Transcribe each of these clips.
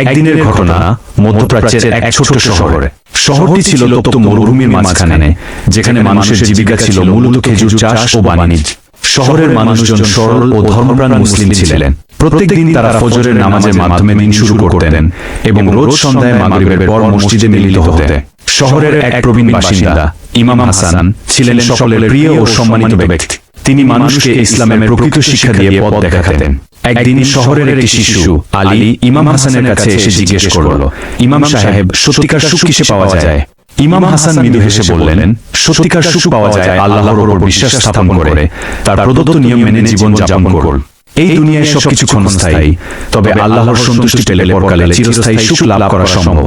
একদিনের ঘটনা মধ্যপ্রাচ্যের এক ছোট শহরে। শহরটি ছিল তপ্ত মরুভূমির মাঝখানে যেখানে মানুষের জীবিকা ছিল মূলত খেজুর চাষ ও বাণিজ্য। শহরের মানুষজন সরল ও ধর্মপ্রাণ মুসলিম ছিলেন। প্রত্যেকদিন তারা ফজরের নামাজের মাধ্যমে দিন শুরু করতেন এবং রোজ সন্ধ্যায় মাগরিবের পর মসজিদে মিলিত হতে। শহরের এক প্রবীণ বাসিন্দা ইমাম হাসান ছিলেন সকলের প্রিয় ও সম্মানিত ব্যক্তি। তিনি মানুষকে ইসলামের প্রকৃত শিক্ষা দিয়ে পথ দেখাতেন। একদিন শহরের একটি শিশু আলী ইমাম হাসানের কাছে এসে জিজ্ঞেস করল ইমাম সাহেব সত্যিকার সুখ কিসে পাওয়া যায়? ইমাম হাসান মৃদু হেসে বললেন সত্যিকার সুখ পাওয়া যায় আল্লাহর ওপর বিশ্বাস স্থাপন করে তার প্রদত্ত নিয়ম মেনে জীবন যাপন করল। এই দুনিয়ায় সবকিছু ক্ষণস্থায়ী। তবে আল্লাহর সন্তুষ্টি পেলে পরকালে চিরস্থায়ী সুখ লাভ করা সম্ভব।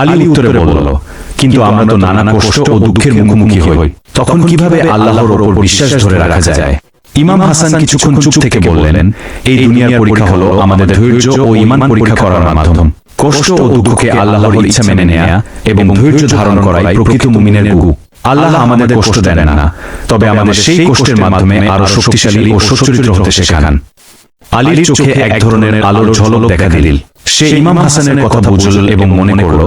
আলী উত্তরে বলল কিন্তু আমরা তো নানা কষ্ট ও দুঃখের মুখোমুখি হই। তখন কীভাবে আল্লাহর ওপর বিশ্বাস ধরে রাখা যায়। ইমাম হাসান কিছুক্ষণ চুপ থেকে বললেন এই দুনিয়ার পরীক্ষা হলো আমাদের ধৈর্য ও ইমান পরীক্ষা করার মাধ্যম। কষ্ট ও দুঃখকে আল্লাহর ইচ্ছা মেনে নেয়া এবং ধৈর্য ধারণ করাই প্রকৃত মুমিনের গু আল্লাহ আমাদের কষ্ট দেন না। তবে আমাদের সেই কষ্টের মাধ্যমে আরও শক্তিশালী ও সচ্চরিত্র হতে শেখান আলীর চোখে এক ধরনের আলোর ঝলক দেখা দিল সে ইমাম হাসানের কথা বুঝল এবং মনে করল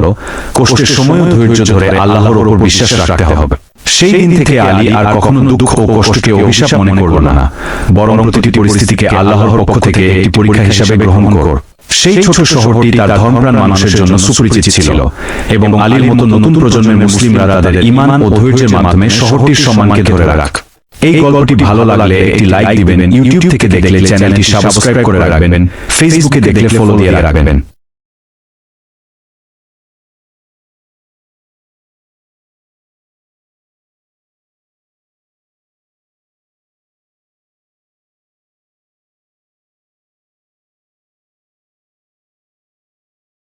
কষ্টের সময়ও ধৈর্য ধরে আল্লাহর ওপর বিশ্বাস রাখতে হবে। সেই দিন থেকে আলী আর কখনো দুঃখ ও কষ্টকে অভিশাপ মনে করল না। বরং প্রতিটি পরিস্থিতিকে আল্লাহর পক্ষ থেকে একটি পরীক্ষা হিসাবে গ্রহণ কর। সেই ছোট শহরটি তার ধর্মপ্রাণ মানুষের জন্য সুপরিচিত ছিল এবং আলীর মতো নতুন প্রজন্মের মুসলিমরা তাদের ইমান ও ধৈর্যের মাধ্যমে শহরটির সম্মানকে ধরে রাখ। এই গল্পটি ভালো লাগলে একটি লাইক দিবেন। ইউটিউব থেকে দেখলে চ্যানেলটি সাবস্ক্রাইব করে রাখবেন। ফেসবুকে দেখলে ফলো দিয়ে রাখবেন।